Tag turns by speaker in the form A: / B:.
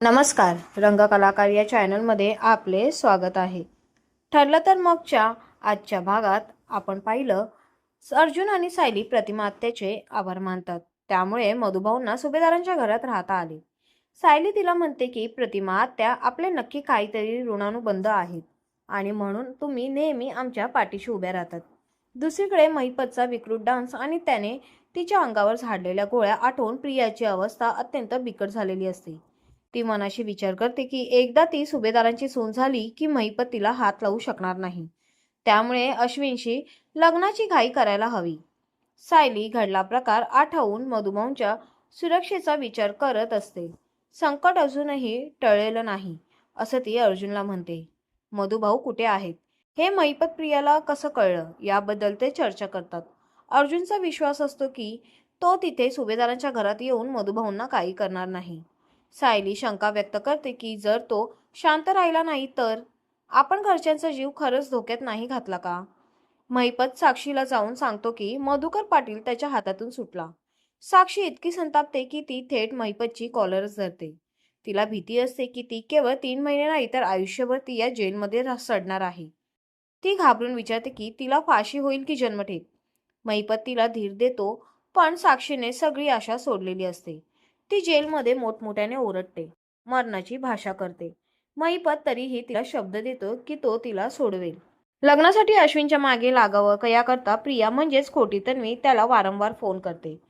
A: नमस्कार रंगकलाकार या चॅनलमध्ये आपले स्वागत आहे. ठरलं तर मगच्या आजच्या भागात आपण पाहिलं अर्जुन आणि सायली प्रतिमात्याचे आभार मानतात. त्यामुळे मधुभाऊंना सुभेदारांच्या घरात राहता आले. सायली तिला म्हणते की प्रतिमा आत्या आपले नक्की काहीतरी ऋणानुबंध आहेत आणि म्हणून तुम्ही नेहमी आमच्या पाठीशी उभ्या राहतात. दुसरीकडे महिपतचा विकृत डान्स आणि त्याने तिच्या अंगावर झाडलेल्या गोळ्या आठवून प्रियाची अवस्था अत्यंत बिकट झालेली असते. ती मनाशी विचार करते की एकदा ती सुभेदारांची सून झाली की महिपत तिला हात लावू शकणार नाही. त्यामुळे अश्विनशी लग्नाची घाई करायला हवी. सायली घडला प्रकार आठवून मधुभाऊंच्या सुरक्षेचा विचार करत असते. संकट अजूनही टळलेलं नाही असं ती अर्जुनला म्हणते. मधुभाऊ कुठे आहेत? हे महिपत प्रियाला कसं कळलं? याबद्दल ते चर्चा करतात. अर्जुनचा विश्वास असतो की तो तिथे सुभेदारांच्या घरात येऊन मधुभाऊंना काही करणार नाही. सायली शंका व्यक्त करते की जर तो शांत राहिला नाही तर आपण घरच्यांचा जीव खरंच धोक्यात नाही घातला का? महिपत साक्षीला जाऊन सांगतो की मधुकर पाटील त्याच्या हातातून सुटला. साक्षी इतकी संतापते की ती थेट महिपतची कॉलरच धरते. तिला भीती असते की ती केवळ तीन महिने नाही तर आयुष्यभर ती या जेलमध्ये सडणार आहे. ती घाबरून विचारते की तिला फाशी होईल की जन्मठेप? महिपत तिला धीर देतो पण साक्षीने सगळी आशा सोडलेली असते. ती जेलमध्ये मोठमोठ्याने ओरडते मरणाची भाषा करते. महिपत तरीही तिला शब्द देतो की तो तिला सोडवेल. लग्नासाठी अश्विनच्या मागे लागावं क- याकरता प्रिया म्हणजेच खोटी तन्वी त्याला वारंवार फोन करते.